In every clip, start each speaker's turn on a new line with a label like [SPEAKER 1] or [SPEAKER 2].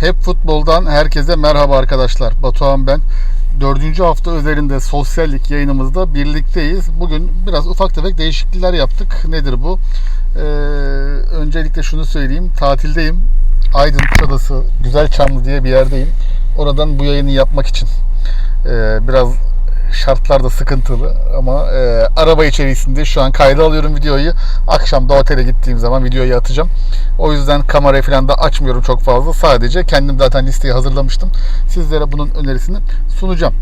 [SPEAKER 1] Hep futboldan herkese merhaba arkadaşlar. Batuhan ben. Dördüncü hafta özelinde sosyallik yayınımızda birlikteyiz. Bugün biraz ufak tefek değişiklikler yaptık. Nedir bu? Ee, öncelikle şunu söyleyeyim. Tatildeyim. Aydın Kuşadası Güzel Çamlı diye bir yerdeyim. Oradan bu yayını yapmak için. Ee, biraz şartlar da sıkıntılı ama e, araba içerisinde şu an kayda alıyorum videoyu. Akşam da otele gittiğim zaman videoyu atacağım. O yüzden kamerayı falan da açmıyorum çok fazla. Sadece kendim zaten listeyi hazırlamıştım. Sizlere bunun önerisini sunacağım.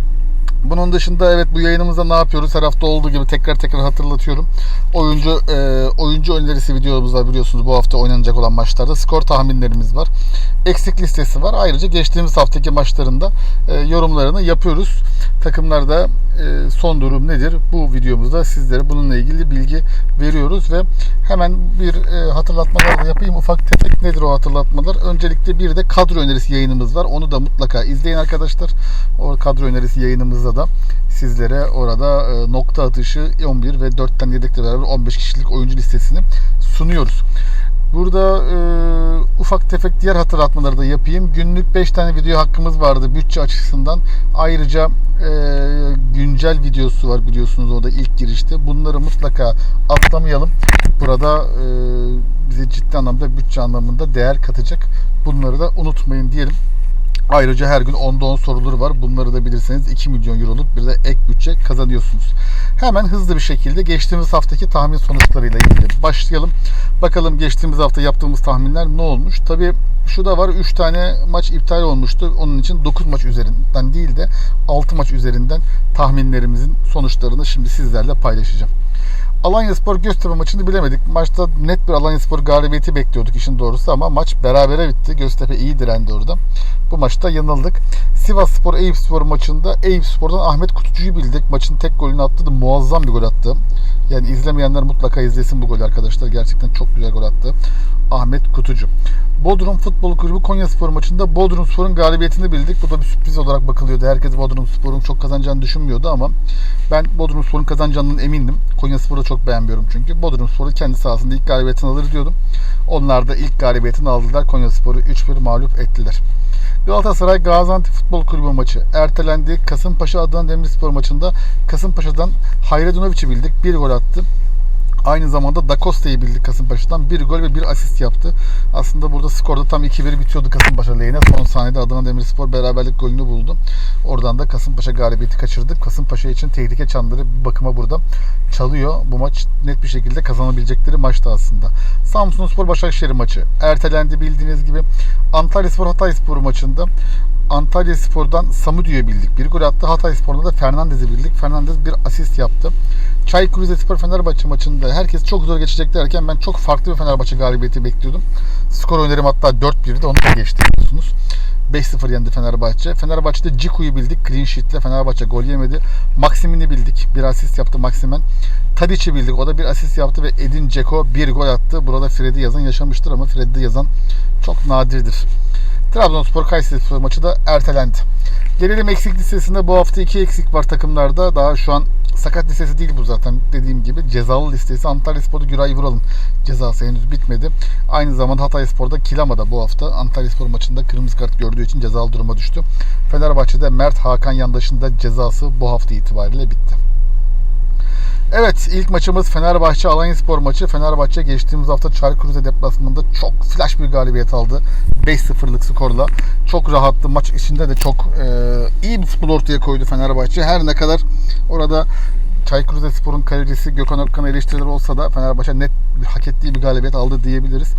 [SPEAKER 1] Bunun dışında evet bu yayınımızda ne yapıyoruz? Her hafta olduğu gibi tekrar tekrar hatırlatıyorum. Oyuncu e, oyuncu önerisi videomuz var biliyorsunuz bu hafta oynanacak olan maçlarda. Skor tahminlerimiz var. Eksik listesi var. Ayrıca geçtiğimiz haftaki maçlarında e, yorumlarını yapıyoruz. Takımlarda son durum nedir? Bu videomuzda sizlere bununla ilgili bilgi veriyoruz ve hemen bir e, hatırlatmalar da yapayım. Ufak tefek nedir o hatırlatmalar? Öncelikle bir de kadro önerisi yayınımız var. Onu da mutlaka izleyin arkadaşlar. O kadro önerisi yayınımızda da sizlere orada e, nokta atışı 11 ve 4'ten yedekle beraber 15 kişilik oyuncu listesini sunuyoruz. Burada e, ufak tefek diğer hatırlatmaları da yapayım. Günlük 5 tane video hakkımız vardı bütçe açısından. Ayrıca e, güncel videosu var biliyorsunuz orada ilk girişte. Bunları mutlaka atlamayalım. Burada e, bize ciddi anlamda bütçe anlamında değer katacak. Bunları da unutmayın diyelim. Ayrıca her gün 10'da 10 soruları var. Bunları da bilirseniz 2 milyon euroluk bir de ek bütçe kazanıyorsunuz. Hemen hızlı bir şekilde geçtiğimiz haftaki tahmin sonuçlarıyla ilgili başlayalım. Bakalım geçtiğimiz hafta yaptığımız tahminler ne olmuş? Tabii şu da var 3 tane maç iptal olmuştu. Onun için 9 maç üzerinden değil de 6 maç üzerinden tahminlerimizin sonuçlarını şimdi sizlerle paylaşacağım. Alanya Spor Göztepe maçını bilemedik. Maçta net bir Alanya Spor galibiyeti bekliyorduk işin doğrusu ama maç berabere bitti. Göztepe iyi direndi orada. Bu maçta yanıldık. Sivas Spor Eyüp Spor maçında Eyüp Spor'dan Ahmet Kutucu'yu bildik. Maçın tek golünü attı da muazzam bir gol attı. Yani izlemeyenler mutlaka izlesin bu golü arkadaşlar. Gerçekten çok güzel gol attı. Ahmet Kutucu. Bodrum Futbol Kulübü Konya Spor maçında Bodrum Spor'un galibiyetini bildik. Bu da bir sürpriz olarak bakılıyordu. Herkes Bodrum Spor'un çok kazanacağını düşünmüyordu ama ben Bodrum Spor'un kazanacağından emindim. Konya Spor'u çok beğenmiyorum çünkü. Bodrum Spor'u kendi sahasında ilk galibiyetini alır diyordum. Onlar da ilk galibiyetini aldılar. Konya Spor'u 3-1 mağlup ettiler. Galatasaray Gaziantep Futbol Kulübü maçı ertelendi. Kasımpaşa Adana Demirspor maçında Kasımpaşa'dan Hayredunovic'i bildik. Bir gol attı. Aynı zamanda Da Costa'yı bildik Kasımpaşa'dan. Bir gol ve bir asist yaptı. Aslında burada skorda tam 2-1 bitiyordu Kasımpaşa lehine. Son saniyede Adana Demirspor beraberlik golünü buldu. Oradan da Kasımpaşa galibiyeti kaçırdık. Kasımpaşa için tehlike çanları bir bakıma burada çalıyor. Bu maç net bir şekilde kazanabilecekleri maçtı aslında. Samsun Spor Başakşehir maçı ertelendi bildiğiniz gibi. Antalya Spor Hatay Spor maçında Antalya Spor'dan Samudio'yu bildik. Bir gol attı. Hatay Spor'da da Fernandez'i bildik. Fernandez bir asist yaptı. Çaykur Rizespor Fenerbahçe maçında herkes çok zor geçecek derken ben çok farklı bir Fenerbahçe galibiyeti bekliyordum. Skor önerim hatta 4-1'di. Onu da geçti biliyorsunuz. 5-0 yendi Fenerbahçe. Fenerbahçe'de Ciku'yu bildik. Clean sheet'le Fenerbahçe gol yemedi. Maksimini bildik. Bir asist yaptı Maksimen. Tadic'i bildik. O da bir asist yaptı ve Edin Dzeko bir gol attı. Burada Freddy yazan yaşamıştır ama Freddy yazan çok nadirdir. Trabzonspor Kayseri Spor maçı da ertelendi. Gelelim eksik listesinde bu hafta iki eksik var takımlarda. Daha şu an sakat listesi değil bu zaten dediğim gibi cezalı listesi. Antalya Spor'da Güray Vural'ın cezası henüz bitmedi. Aynı zamanda Hatay Spor'da Kilama'da bu hafta Antalya Spor maçında kırmızı kart gördüğü için cezalı duruma düştü. Fenerbahçe'de Mert Hakan Yandaş'ın da cezası bu hafta itibariyle bitti. Evet ilk maçımız Fenerbahçe Alanya Spor maçı. Fenerbahçe geçtiğimiz hafta Çaykur deplasmanında çok flash bir galibiyet aldı. 5-0'lık skorla. Çok rahattı. Maç içinde de çok e, iyi bir futbol ortaya koydu Fenerbahçe. Her ne kadar orada Çaykur Rizespor'un kalecisi Gökhan Ökkan'a eleştiriler olsa da Fenerbahçe net hak ettiği bir galibiyet aldı diyebiliriz.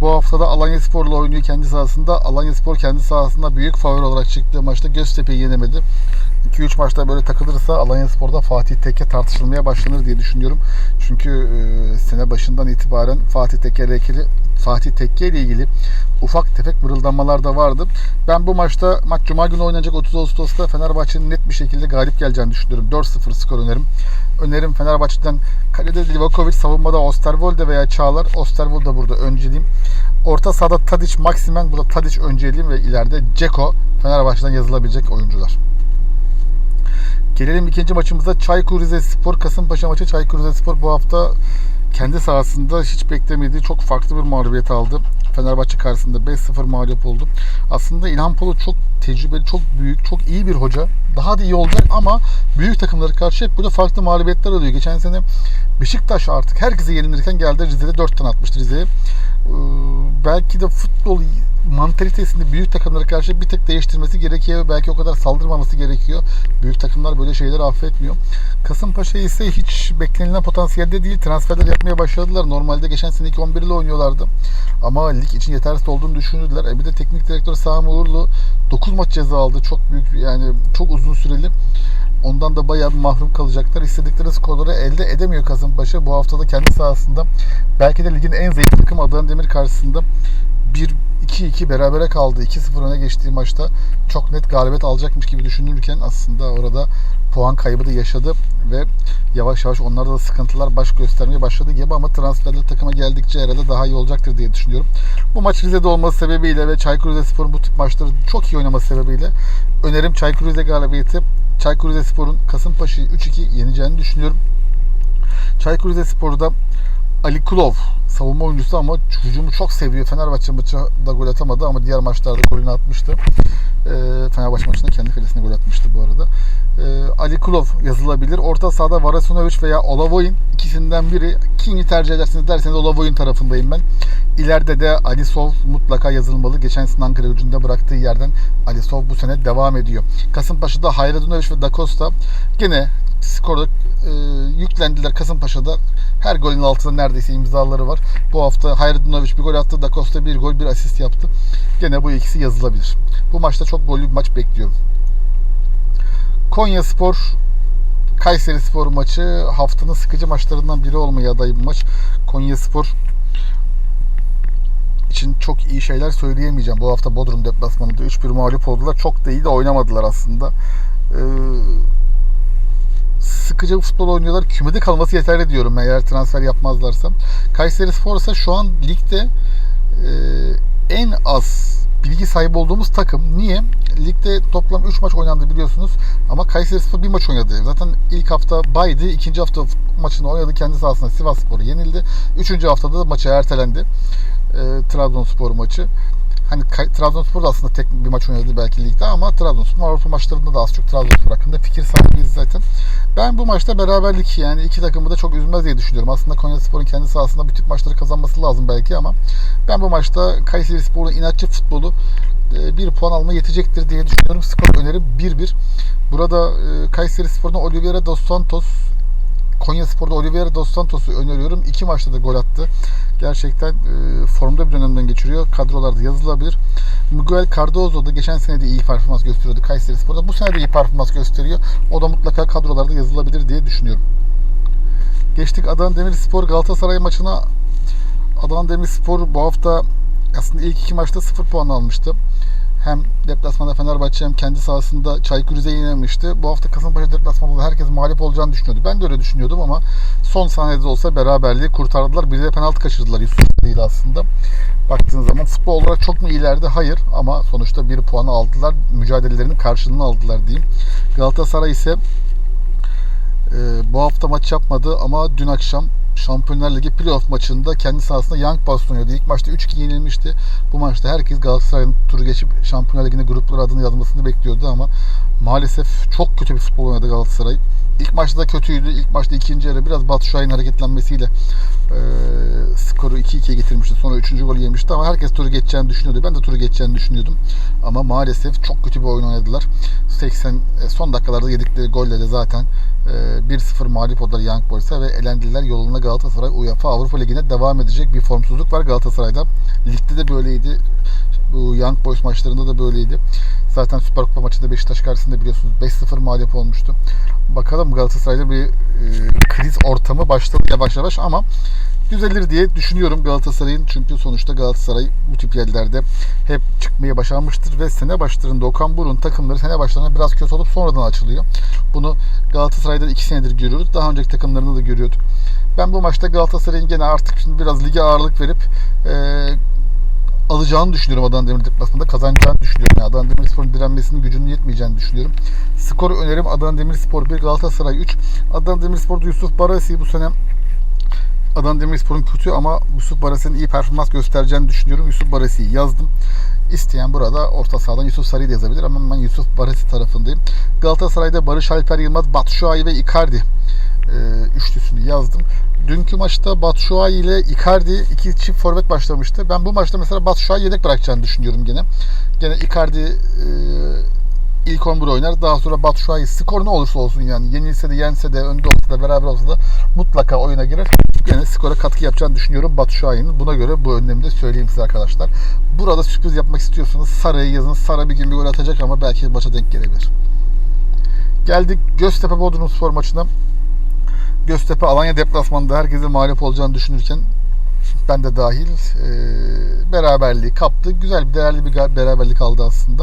[SPEAKER 1] Bu hafta da Alanya Spor'la oynuyor kendi sahasında. Alanya Spor kendi sahasında büyük favori olarak çıktığı maçta Göztepe'yi yenemedi. 2-3 maçta böyle takılırsa Alanya Spor'da Fatih Tekke tartışılmaya başlanır diye düşünüyorum. Çünkü e, sene başından itibaren Fatih Tekke ile ilgili Fatih Tekke ile ilgili ufak tefek mırıldanmalar da vardı. Ben bu maçta maç Cuma günü oynanacak 30 Ağustos'ta Fenerbahçe'nin net bir şekilde galip geleceğini düşünüyorum. 4-0 skor önerim. Önerim Fenerbahçe'den kalede Livakovic, savunmada Osterwolde veya Çağlar. Osterwolde da burada önceliğim. Orta sahada Tadic, Maximen. Burada Tadic önceliğim ve ileride Ceko Fenerbahçe'den yazılabilecek oyuncular. Gelelim ikinci maçımıza Çaykur Rizespor Kasımpaşa maçı. Çaykur Rizespor bu hafta kendi sahasında hiç beklemediği çok farklı bir mağlubiyet aldı. Fenerbahçe karşısında 5-0 mağlup oldu. Aslında İlhan Palut çok tecrübeli, çok büyük, çok iyi bir hoca. Daha da iyi olacak ama büyük takımlara karşı hep böyle farklı mağlubiyetler alıyor. Geçen sene Beşiktaş artık herkese yenilirken geldi Rize'de 4 tane atmıştı Rize'ye. Ee, belki de futbol mantalitesini büyük takımlara karşı bir tek değiştirmesi gerekiyor. Belki o kadar saldırmaması gerekiyor. Büyük takımlar böyle şeyleri affetmiyor. Kasımpaşa ise hiç beklenilen potansiyelde değil. Transferler yapmaya başladılar. Normalde geçen seneki 11 ile oynuyorlardı. Ama lig için yetersiz olduğunu düşündüler. E bir de teknik direktör Sami Uğurlu 9 maç ceza aldı. Çok büyük yani çok uzun süreli. Ondan da bayağı bir mahrum kalacaklar. İstedikleri skorları elde edemiyor Kasımpaşa. Bu haftada kendi sahasında belki de ligin en zayıf takım Adana Demir karşısında 1-2-2 berabere kaldı. 2-0 öne geçtiği maçta çok net galibiyet alacakmış gibi düşünülürken aslında orada puan kaybı da yaşadı ve yavaş yavaş onlarda da sıkıntılar baş göstermeye başladı gibi ama transferler takıma geldikçe herhalde daha iyi olacaktır diye düşünüyorum. Bu maç Rize'de olması sebebiyle ve Çaykur Rizespor'un bu tip maçları çok iyi oynaması sebebiyle önerim Çaykur Rize galibiyeti. Çaykur Rizespor'un Kasımpaşa'yı 3-2 yeneceğini düşünüyorum. Çaykur Rizespor'da Ali Kulov savunma oyuncusu ama hücumu çok seviyor. Fenerbahçe maçı da gol atamadı ama diğer maçlarda golünü atmıştı. Ee, Fenerbahçe maçında kendi kalesine gol atmıştı bu arada. Ee, Ali Kulov yazılabilir. Orta sahada Varasunovic veya Olavoy'un ikisinden biri. Kimi tercih edersiniz derseniz Olavoy'un tarafındayım ben. İleride de Alisov mutlaka yazılmalı. Geçen sene Ankara gücünde bıraktığı yerden Alisov bu sene devam ediyor. Kasımpaşa'da Hayradunovic ve Da Costa gene skorda e, yüklendiler Kasımpaşa'da. Her golün altında neredeyse imzaları var. Bu hafta Hayradunovic bir gol attı. Da Costa bir gol bir asist yaptı. Gene bu ikisi yazılabilir. Bu maçta çok gollü bir maç bekliyorum. Konya Spor Kayseri Spor maçı haftanın sıkıcı maçlarından biri olmaya aday bir maç. Konya Spor için çok iyi şeyler söyleyemeyeceğim. Bu hafta Bodrum deplasmanında 3-1 mağlup oldular. Çok da iyi de oynamadılar aslında. Ee, sıkıcı futbol oynuyorlar. Kümede kalması yeterli diyorum eğer transfer yapmazlarsa. Kayseri Spor ise şu an ligde e, en az bilgi sahibi olduğumuz takım. Niye? Ligde toplam 3 maç oynandı biliyorsunuz. Ama Kayseri Spor bir maç oynadı. Zaten ilk hafta baydı. ikinci hafta maçını oynadı. Kendi sahasında Sivas Spor'u yenildi. Üçüncü haftada da maçı ertelendi. E, Trabzonspor maçı. Hani Trabzonspor da aslında tek bir maç oynadı belki ligde ama Trabzonspor Avrupa maçlarında da az çok Trabzonspor hakkında fikir sahibiyiz zaten. Ben bu maçta beraberlik yani iki takımı da çok üzmez diye düşünüyorum. Aslında Konyaspor'un kendi sahasında bu tip maçları kazanması lazım belki ama ben bu maçta Kayseri Spor'un inatçı futbolu bir puan alma yetecektir diye düşünüyorum. Skor önerim 1-1. Burada Kayseri Spor'dan Oliveira Dos Santos Konya Spor'da Oliveira Dos Santos'u öneriyorum. İki maçta da gol attı. Gerçekten e, formda bir dönemden geçiriyor. Kadrolarda yazılabilir. Miguel Cardozo da geçen sene de iyi performans gösteriyordu Kayseri Spor'da. Bu sene de iyi performans gösteriyor. O da mutlaka kadrolarda yazılabilir diye düşünüyorum. Geçtik Adana Demirspor Galatasaray maçına. Adana Demirspor bu hafta aslında ilk iki maçta 0 puan almıştı. Hem deplasmanda Fenerbahçe hem kendi sahasında Çaykur Rize'yi yenilmişti. Bu hafta Kasımpaşa deplasmanda da herkes mağlup olacağını düşünüyordu. Ben de öyle düşünüyordum ama son saniyede de olsa beraberliği kurtardılar. Bir de penaltı kaçırdılar Yusuf değil aslında. Baktığın zaman futbol olarak çok mu iyilerdi? Hayır ama sonuçta bir puanı aldılar. Mücadelelerinin karşılığını aldılar diyeyim. Galatasaray ise e, bu hafta maç yapmadı ama dün akşam Şampiyonlar Ligi playoff maçında kendi sahasında Young Boys oynadı. İlk maçta 3-2 yenilmişti. Bu maçta herkes Galatasaray'ın turu geçip Şampiyonlar Ligi'nde gruplar adını yazmasını bekliyordu ama maalesef çok kötü bir futbol oynadı Galatasaray. İlk maçta da kötüydü. İlk maçta ikinci yarı biraz Batu Şahin hareketlenmesiyle e, skoru 2-2'ye getirmişti. Sonra 3. golü yemişti ama herkes turu geçeceğini düşünüyordu. Ben de turu geçeceğini düşünüyordum. Ama maalesef çok kötü bir oyun oynadılar. 80 son dakikalarda yedikleri golle de zaten e, 1-0 mağlup oldular Young Boys'a ve elendiler. Yoluna Galatasaray UEFA Avrupa Ligi'ne devam edecek bir formsuzluk var Galatasaray'da. Ligde de böyleydi. Bu Young Boys maçlarında da böyleydi. Zaten Süper Kupa maçında Beşiktaş karşısında biliyorsunuz 5-0 mağlup olmuştu. Bakalım Galatasaray'da bir e, kriz ortamı başladı yavaş yavaş ama düzelir diye düşünüyorum Galatasaray'ın. Çünkü sonuçta Galatasaray bu tip yerlerde hep çıkmayı başarmıştır ve sene başlarında Okan Burun takımları sene başlarında biraz kötü olup sonradan açılıyor. Bunu Galatasaray'da iki senedir görüyoruz. Daha önceki takımlarında da görüyorduk. Ben bu maçta Galatasaray'ın gene artık şimdi biraz lige ağırlık verip e, alacağını düşünüyorum Adana Demir deplasmanda. Kazanacağını düşünüyorum. Yani Adana Demirspor'un direnmesinin gücünün yetmeyeceğini düşünüyorum. Skor önerim Adana Demirspor 1, Galatasaray 3. Adana Demirspor'da Yusuf Barasi bu sene Adana Demirspor'un kötü ama Yusuf Baresi'nin iyi performans göstereceğini düşünüyorum. Yusuf Baresi'yi yazdım. İsteyen burada orta sahadan Yusuf Sarı'yı da yazabilir ama ben Yusuf Baresi tarafındayım. Galatasaray'da Barış Alper Yılmaz, Batshuayi ve Icardi e, üçlüsünü yazdım. Dünkü maçta Batshuayi ile Icardi iki çift forvet başlamıştı. Ben bu maçta mesela Batshuayi yedek bırakacağını düşünüyorum gene. Gene Icardi e, ilk 11 oynar. Daha sonra Batshuayi skor ne olursa olsun yani yenilse de yense de önde olsa da beraber olsa da mutlaka oyuna girer. Yine skora katkı yapacağını düşünüyorum Batshuayi'nin. Buna göre bu önlemde söyleyeyim size arkadaşlar. Burada sürpriz yapmak istiyorsanız Sara'yı yazın. Sara bir gün bir gol atacak ama belki maça denk gelebilir. Geldik Göztepe Bodrum Spor maçına. Göztepe Alanya deplasmanında herkese mağlup olacağını düşünürken ben de dahil e, beraberliği kaptı. Güzel bir değerli bir beraberlik aldı aslında.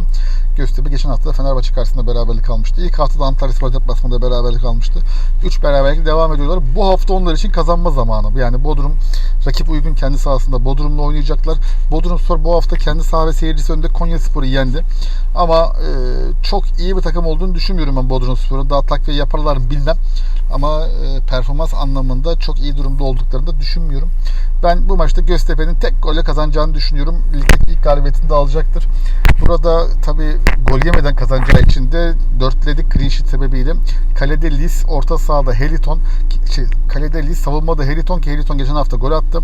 [SPEAKER 1] Göztepe geçen hafta Fenerbahçe karşısında beraberlik almıştı. İlk haftada Antalya Spor deplasmanında beraberlik almıştı. 3 beraberlik devam ediyorlar. Bu hafta onlar için kazanma zamanı. Yani Bodrum rakip uygun kendi sahasında Bodrum'la oynayacaklar. Bodrum Spor bu hafta kendi saha ve seyircisi önünde Konya Spor'u yendi. Ama e, çok iyi bir takım olduğunu düşünmüyorum ben Bodrum Spor'u. Daha takviye yaparlar bilmem. Ama e, performans anlamında çok iyi durumda olduklarını da düşünmüyorum. Ben bu maçta Göztepe'nin tek golle kazanacağını düşünüyorum. Ligdeki ilk galibiyetini de alacaktır. Burada tabi gol yemeden kazanacağı için de dörtledik clean sheet sebebiyle kalede Lis, orta sahada Heliton, şey, kalede Lis, savunmada Heliton ki Heliton geçen hafta gol attı.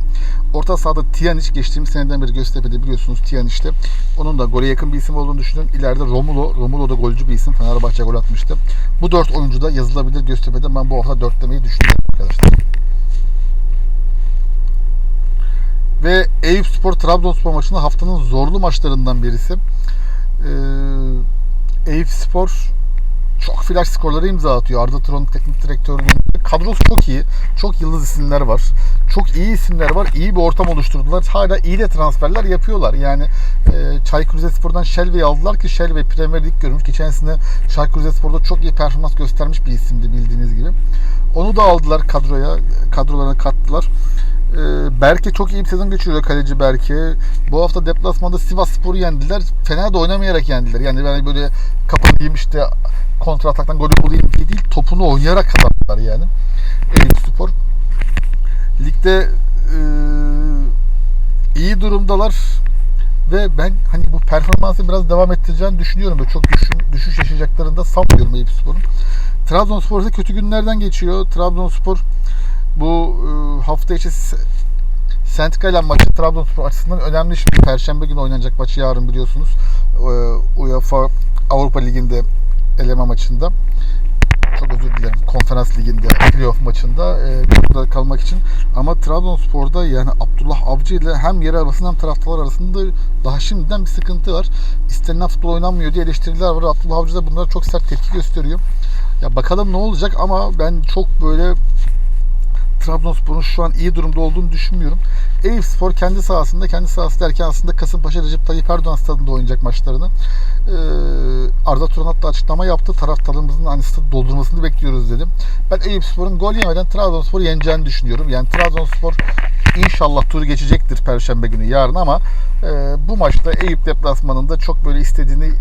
[SPEAKER 1] Orta sahada Tiyaniç geçtiğimiz seneden beri Göztepe'de biliyorsunuz Tiyaniç'te. Onun da gole yakın bir isim olduğunu düşünüyorum. İleride Romulo, Romulo da golcü bir isim. Fenerbahçe gol atmıştı. Bu dört oyuncu da yazılabilir Göztepe'de. Ben bu hafta dörtlemeyi düşünüyorum arkadaşlar. Ve Eyüp Spor Trabzonspor maçında haftanın zorlu maçlarından birisi. Ee, Eyüp Spor çok flash skorları imza atıyor. Arda Turan teknik direktörlüğünde. Kadrosu çok iyi. Çok yıldız isimler var. Çok iyi isimler var. İyi bir ortam oluşturdular. Hala iyi de transferler yapıyorlar. Yani e, Çaykur Rizespor'dan Şelve'yi aldılar ki Şelve Premier Lig görmüş. Geçen sene Çaykur Rizespor'da çok iyi performans göstermiş bir isimdi bildiğiniz gibi. Onu da aldılar kadroya. Kadrolarına kattılar. Ee, Berke çok iyi bir sezon geçiriyor kaleci Berke. Bu hafta deplasmanda Sivas Spor'u yendiler. Fena da oynamayarak yendiler. Yani ben böyle kapanayım işte kontra ataktan golü bulayım diye değil. Topunu oynayarak kazandılar yani. Eyüp Spor. Ligde e, iyi durumdalar ve ben hani bu performansı biraz devam ettireceğini düşünüyorum. Böyle çok düşün, düşüş yaşayacaklarını da sanmıyorum Eyüp Spor'un. Trabzonspor ise kötü günlerden geçiyor. Trabzonspor bu e, hafta içi Saint Gallen maçı Trabzonspor açısından önemli. Şimdi Perşembe günü oynanacak maçı yarın biliyorsunuz. E, UEFA Avrupa Ligi'nde eleme maçında. Çok özür dilerim. Konferans liginde playoff maçında e, burada kalmak için. Ama Trabzonspor'da yani Abdullah Avcı ile hem yer arasında hem taraftarlar arasında daha şimdiden bir sıkıntı var. İstenilen futbol oynanmıyor diye eleştiriler var. Abdullah Avcı da bunlara çok sert tepki gösteriyor. Ya bakalım ne olacak ama ben çok böyle Trabzonspor'un şu an iyi durumda olduğunu düşünmüyorum. Eyüp Spor kendi sahasında, kendi sahası derken aslında Kasımpaşa Recep Tayyip Erdoğan stadında oynayacak maçlarını. Ee, Arda Turan hatta açıklama yaptı. Taraftarlarımızın hani stadı doldurmasını bekliyoruz dedim. Ben Eyüp Spor'un gol yemeden Trabzonspor'u yeneceğini düşünüyorum. Yani Trabzonspor inşallah turu geçecektir Perşembe günü yarın ama e, bu maçta Eyüp deplasmanında çok böyle istediğini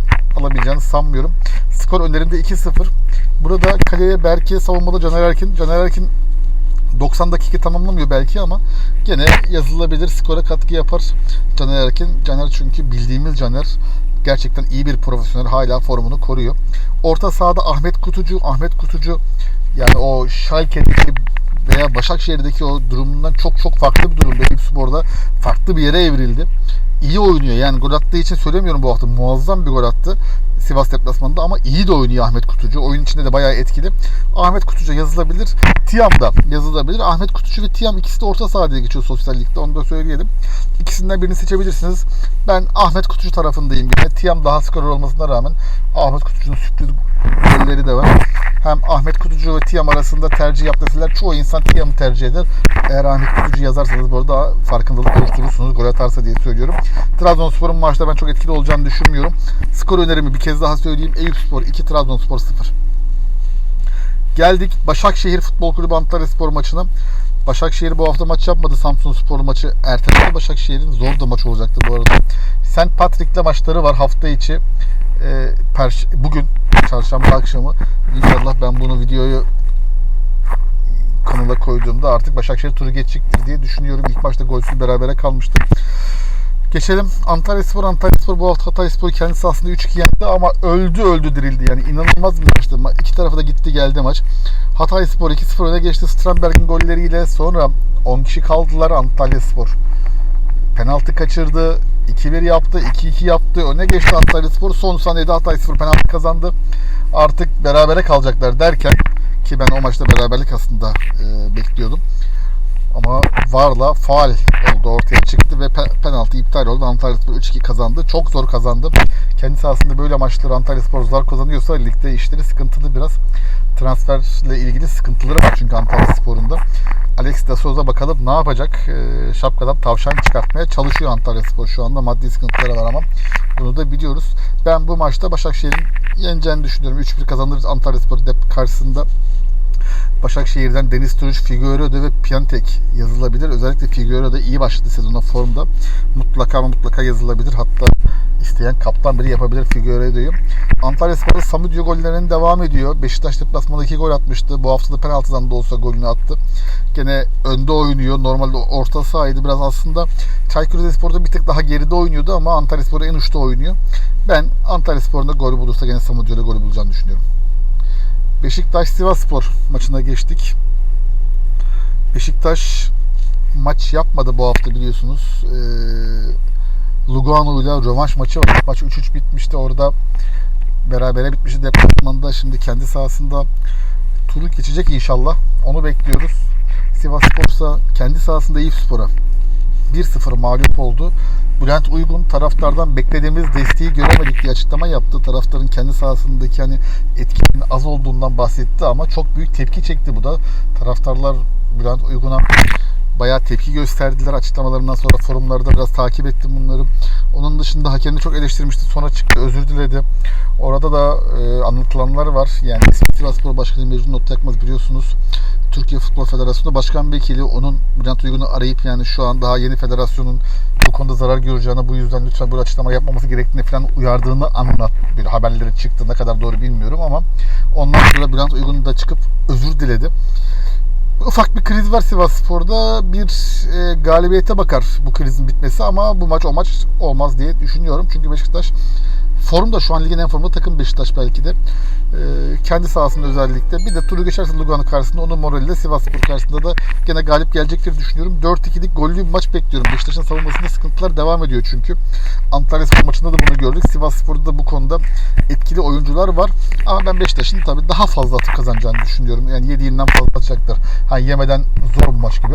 [SPEAKER 1] alabileceğini sanmıyorum. Skor önerinde 2-0. Burada kaleye Berke savunmada Caner Erkin. Caner Erkin 90 dakika tamamlamıyor belki ama gene yazılabilir skora katkı yapar Caner Erkin. Caner çünkü bildiğimiz Caner gerçekten iyi bir profesyonel hala formunu koruyor. Orta sahada Ahmet Kutucu, Ahmet Kutucu yani o Schalke'deki veya Başakşehir'deki o durumundan çok çok farklı bir durumda. Eyüp Spor'da farklı bir yere evrildi. İyi oynuyor yani gol attığı için söylemiyorum bu hafta. Muazzam bir gol attı. Sivas deplasmanında ama iyi de oynuyor Ahmet Kutucu. Oyun içinde de bayağı etkili. Ahmet Kutucu yazılabilir. Tiam da yazılabilir. Ahmet Kutucu ve Tiam ikisi de orta saha diye geçiyor sosyal ligde. Onu da söyleyelim. İkisinden birini seçebilirsiniz. Ben Ahmet Kutucu tarafındayım yine. Tiam daha skorer olmasına rağmen Ahmet Kutucu'nun sürpriz golleri de var. Hem Ahmet Kutucu ve Tiam arasında tercih yap deseler çoğu insan Tiam'ı tercih eder. Eğer Ahmet Kutucu yazarsanız bu arada farkındalık oluşturursunuz gol atarsa diye söylüyorum. Trabzonspor'un maçta ben çok etkili olacağını düşünmüyorum. Skor önerimi bir kez daha söyleyeyim. Eyüp Spor 2, Trabzonspor 0. Geldik Başakşehir Futbol Kulübü Antalya Spor maçına. Başakşehir bu hafta maç yapmadı. Samsun Spor maçı erteledi. Başakşehir'in zor da maç olacaktı bu arada. St. Patrick'le maçları var hafta içi. Ee, bugün çarşamba akşamı. İnşallah ben bunu videoyu kanala koyduğumda artık Başakşehir turu geçecektir diye düşünüyorum. İlk başta golsüz berabere kalmıştı. Geçelim Antalya Spor. Antalya Spor bu hafta Hatay Spor kendisi aslında 3-2 yendi ama öldü öldü dirildi. Yani inanılmaz bir maçtı. Ma- İki tarafa da gitti geldi maç. Hatay Spor 2-0 öne geçti. Stramberg'in golleriyle sonra 10 kişi kaldılar Antalya Spor. Penaltı kaçırdı. 2-1 yaptı. 2-2 yaptı. Öne geçti Antalya Spor. Son saniyede Hatay Spor penaltı kazandı. Artık berabere kalacaklar derken ki ben o maçta beraberlik aslında e, bekliyordum. Ama VAR'la faal oldu ortaya çıktı ve pe- penaltı iptal oldu. Antalya Spor 3-2 kazandı. Çok zor kazandı. Kendi sahasında böyle maçları Antalya Spor zor kazanıyorsa ligde işleri sıkıntılı biraz. Transferle ilgili sıkıntıları var çünkü Antalya Spor'un. Alex de Souza bakalım ne yapacak? Ee, şapkadan tavşan çıkartmaya çalışıyor Antalya Spor şu anda. Maddi sıkıntıları var ama bunu da biliyoruz. Ben bu maçta Başakşehir'in yeneceğini düşünüyorum. 3-1 kazanırız Antalya Spor dep karşısında. Başakşehir'den Deniz Turuç, Figueiredo ve Piantek yazılabilir. Özellikle Figueiredo iyi başladı sezona formda. Mutlaka ama mutlaka yazılabilir. Hatta isteyen kaptan biri yapabilir Figueiredo'yu. Antalya Spor'da Samudio gollerinin devam ediyor. Beşiktaş deplasmanda 2 gol atmıştı. Bu hafta da penaltıdan da olsa golünü attı. Gene önde oynuyor. Normalde orta sahaydı. Biraz aslında Çaykur Rizespor'da bir tık daha geride oynuyordu ama Antalya Spor'da en uçta oynuyor. Ben Antalya Spor'un da golü bulursa gene Samudio'da golü bulacağını düşünüyorum. Beşiktaş Sivasspor maçına geçtik. Beşiktaş maç yapmadı bu hafta biliyorsunuz. Ee, Lugano ile rövanş maçı var. Maç 3-3 bitmişti. Orada berabere bitmişti deplasmanda. Şimdi kendi sahasında turu geçecek inşallah. Onu bekliyoruz. Sivasspor ise kendi sahasında Eyüpspor'a 1-0 mağlup oldu. Bülent Uygun taraftardan beklediğimiz desteği göremedik diye açıklama yaptı. Taraftarın kendi sahasındaki hani etkinin az olduğundan bahsetti ama çok büyük tepki çekti bu da. Taraftarlar Bülent Uygun'a bayağı tepki gösterdiler açıklamalarından sonra forumlarda biraz takip ettim bunları. Onun dışında hakemini çok eleştirmişti. Sonra çıktı özür diledi. Orada da e, anlatılanlar var. Yani Sivasspor Başkanı Mecnun Otyakmaz biliyorsunuz. Türkiye Futbol Federasyonu Başkan Vekili onun Bülent Uygun'u arayıp yani şu an daha yeni federasyonun bu konuda zarar göreceğini bu yüzden lütfen böyle açıklama yapmaması gerektiğini falan uyardığını anlat. Bir haberleri çıktı ne kadar doğru bilmiyorum ama ondan sonra Bülent Uygun da çıkıp özür diledi. Ufak bir kriz var Sivas Spor'da. Bir e, galibiyete bakar bu krizin bitmesi ama bu maç o maç olmaz diye düşünüyorum. Çünkü Beşiktaş formda şu an ligin en formda takım Beşiktaş belki de. E, kendi sahasında özellikle. Bir de turu geçerse Lugano karşısında onun moraliyle Sivas Spor karşısında da gene galip gelecektir düşünüyorum. 4-2'lik gollü bir maç bekliyorum. Beşiktaş'ın savunmasında sıkıntılar devam ediyor çünkü. Antalya Spor maçında da bunu gördük. Sivas Spor'da da bu konuda etkili oyuncular var. Ama ben Beşiktaş'ın tabii daha fazla atıp kazanacağını düşünüyorum. Yani yediğinden fazla atacaklar. Ha yemeden zor bir maç gibi.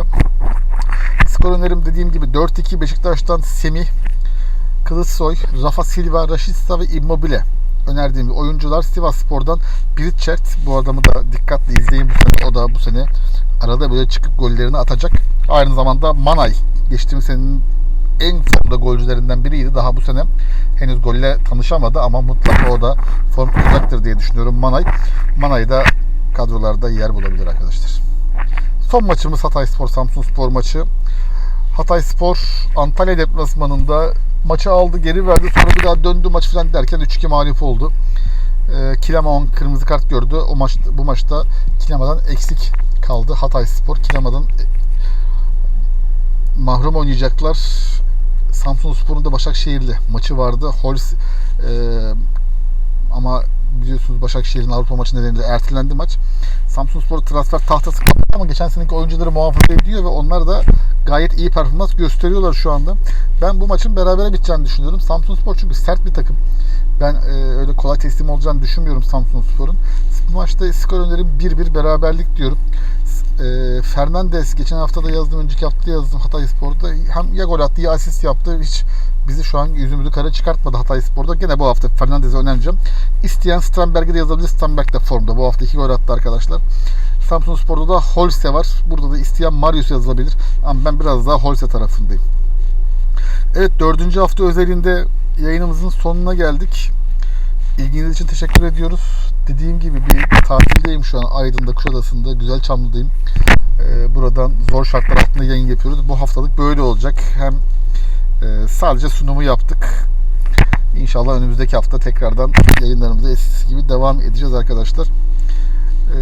[SPEAKER 1] Skor önerim dediğim gibi 4-2 Beşiktaş'tan Semih, Kılıçsoy, Rafa Silva, Raşitsa ve Immobile önerdiğim oyuncular Sivas Spor'dan Biritçert. Bu adamı da dikkatli izleyin bu sene. O da bu sene arada böyle çıkıp gollerini atacak. Aynı zamanda Manay. Geçtiğimiz senenin en formda golcülerinden biriydi. Daha bu sene henüz golle tanışamadı ama mutlaka o da form tutacaktır diye düşünüyorum Manay. Manay da kadrolarda yer bulabilir arkadaşlar. Son maçımız Hatay Spor Samsun Spor maçı. Hatay Spor Antalya deplasmanında maçı aldı geri verdi sonra bir daha döndü maç falan derken 3-2 mağlup oldu. Ee, Kilemaon kırmızı kart gördü. O maç bu maçta Kilema'dan eksik kaldı Hatay Spor. Kilema'dan e, mahrum oynayacaklar. Samsun Spor'un da Başakşehir'li maçı vardı. Hols e, ama biliyorsunuz Başakşehir'in Avrupa maçı nedeniyle ertelendi maç. Samsun Spor transfer tahtası kapattı ama geçen seneki oyuncuları muhafaza ediyor ve onlar da gayet iyi performans gösteriyorlar şu anda. Ben bu maçın berabere biteceğini düşünüyorum. Samsun Spor çünkü sert bir takım. Ben e, öyle kolay teslim olacağını düşünmüyorum Samsun Spor'un. Bu maçta skor önerim 1-1 beraberlik diyorum. E, Fernandes geçen hafta da yazdım, önceki hafta da yazdım Hatay Spor'da. Hem ya gol attı ya asist yaptı. Hiç bizi şu an yüzümüzü kara çıkartmadı Hatay Spor'da. Gene bu hafta Fernandes'e önereceğim. İsteyen Stramberg'i de yazabilir. Stramberg de formda. Bu hafta iki gol attı arkadaşlar. Samsun Spor'da da Holse var. Burada da isteyen Marius yazılabilir. Ama ben biraz daha Holse tarafındayım. Evet dördüncü hafta özelinde yayınımızın sonuna geldik. İlginiz için teşekkür ediyoruz. Dediğim gibi bir tatildeyim şu an Aydın'da, Kuşadası'nda, Güzel Çamlı'dayım. Ee, buradan zor şartlar altında yayın yapıyoruz. Bu haftalık böyle olacak. Hem e, sadece sunumu yaptık. İnşallah önümüzdeki hafta tekrardan yayınlarımıza eskisi gibi devam edeceğiz arkadaşlar. Ee,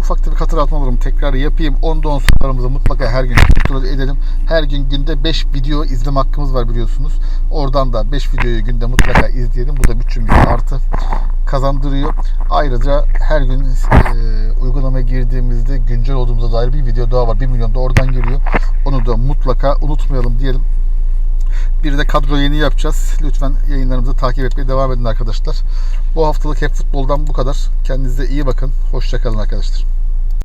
[SPEAKER 1] ufak tefek hatırlatmalarımı tekrar yapayım. Ondan sonralarımızı mutlaka her gün kontrol edelim. Her gün günde 5 video izleme hakkımız var biliyorsunuz. Oradan da 5 videoyu günde mutlaka izleyelim. Bu da bütçemize artı kazandırıyor. Ayrıca her gün e, uygulamaya girdiğimizde güncel olduğumuza dair bir video daha var. 1 milyon da oradan geliyor. Onu da mutlaka unutmayalım diyelim. Bir de kadro yeni yapacağız. Lütfen yayınlarımızı takip etmeye devam edin arkadaşlar. Bu haftalık hep futboldan bu kadar. Kendinize iyi bakın. Hoşçakalın arkadaşlar.